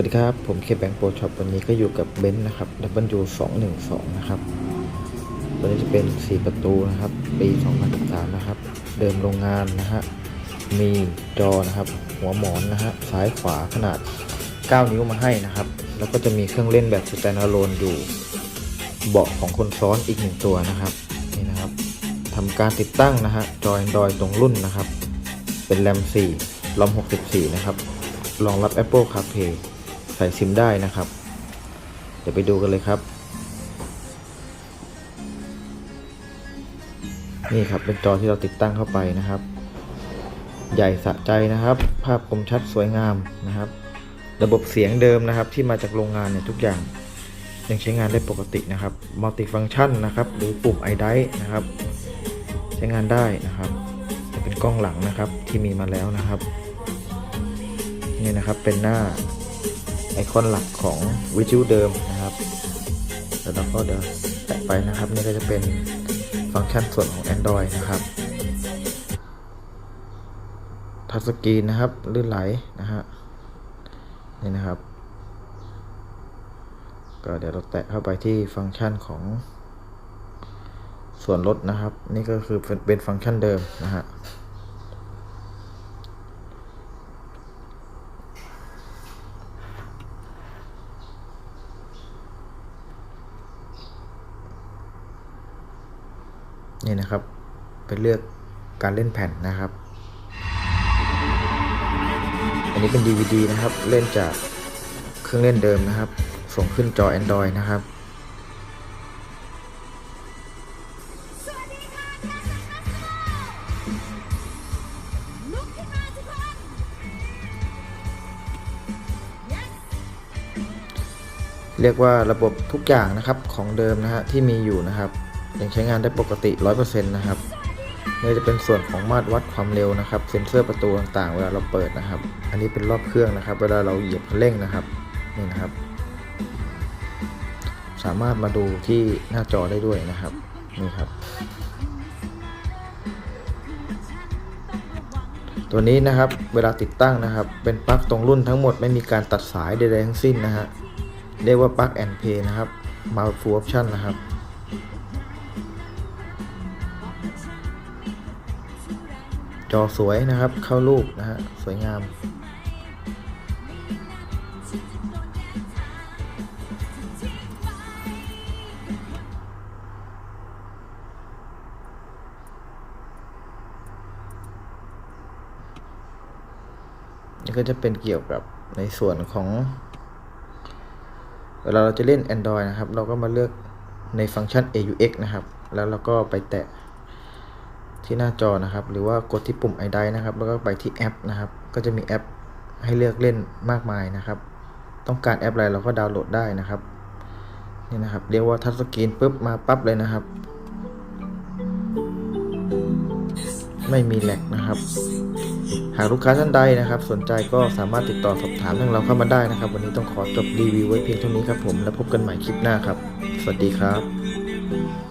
วัสดีครับ ผมเคแบงโปรช็อปวันนี้ก็อยู่กับเบนซ์นะครับ W 2 1 2นะครับตัวนี้จะเป็น4ประตูนะครับ ปี2013นะครับ เดิมโรงงานนะฮะ มีจอนะครับ หัวหมอนนะฮะซ้ายขวาขนาด 9 นิ้วมาให้นะครับ แล้วก็จะมีเครื่องเล่นแบบสแตนด์อะโลนอยู่ เบาะของคนซ้อนอีกหนึ่งตัวนะครับ นี่นะครับทำการติดตั้งนะฮะ จอ Android ตรงรุ่นนะครับ เป็นแรม4รอม64 นะครับ รองรับ Apple CarPlay ใส่ซิมได้นะครับ เดี๋ยวไปดูกันเลยครับ นี่ครับเป็นจอที่เราติดตั้งเข้าไปนะครับ ใหญ่สะใจนะครับ ภาพคมชัดสวยงามนะครับ ระบบเสียงเดิมนะครับ ที่มาจากโรงงานเนี่ยทุกอย่างยังใช้งานได้ปกตินะครับมัลติฟังชันนะครับ หรือปุ่ม i d i นะครับ ใช้งานได้นะครับจะเป็นกล้องหลังนะครับที่มีมาแล้วนะครับ นี่นะครับเป็นหน้า ไอคอนหลักของวิจิวเดิมนะครับ แล้วเราก็เดี๋ยวแตะไปนะครับ นี่ก็จะเป็นฟังก์ชันส่วนของ Android นะครับทัชสกรีนนะครับลื่นไหลนะฮะนี่นะครับ ก็เดี๋ยวเราแตะเข้าไปที่ฟังก์ชันของส่วนลดนะครับ นี่ก็คือเป็นเป็นฟังก์ชันเดิมนะฮะ นี่นะครับ ไปเลือกการเล่นแผ่นนะครับ อันนี้เป็น DVD นะครับ เล่นจากเครื่องเล่นเดิมนะครับ ส่งขึ้นจอ Android นะครับเรียกว่าระบบทุกอย่างนะครับของเดิมนะฮะที่มีอยู่นะครับ ยังใช้งานได้ปกติ 100%นะครับนี่จะเป็นส่วนของมาตรวัดความเร็วนะครับ เซ็นเซอร์ประตูต่างๆ เวลาเราเปิดนะครับ อันนี้เป็นรอบเครื่องนะครับ เวลาเราเหยียบคันเร่งนะครับนี่นะครับ สามารถมาดูที่หน้าจอได้ด้วยนะครับนี่ครับ ตัวนี้นะครับเวลาติดตั้งนะครับ เป็นปลั๊กตรงรุ่นทั้งหมดไม่มีการตัดสายใดๆทั้งสิ้นนะฮะเรียกว่าปลั๊กแอนเพย์นะครับมาฟูออปชั่นนะครับ จอสวยนะครับ เข้ารูปนะฮะสวยงามนี่ก็จะเป็นเกี่ยวกับในส่วนของเวลาเราจะเล่น Android นะครับ เราก็มาเลือกในฟังก์ชัน AUX นะครับ แล้วเราก็ไปแตะ ที่หน้าจอนะครับ หรือว่ากดที่ปุ่ม i d i นะครับ แล้วก็ไปที่แอปนะครับ ก็จะมีแอปให้เลือกเล่นมากมายนะครับ ต้องการแอปอะไรเราก็ดาวน์โหลดได้นะครับนี่นะครับเรียกว่าทัชสกรีนปุ๊บมาปั๊บเลยนะครับ ไม่มีแลกนะครับ หากลูกค้าท่านใดนะครับ สนใจก็สามารถติดต่อสอบถามทางเราเข้ามาได้นะครับ วันนี้ต้องขอจบรีวิวไว้เพียงเท่านี้ครับผมแล้วพบกันใหม่คลิปหน้าครับ สวัสดีครับ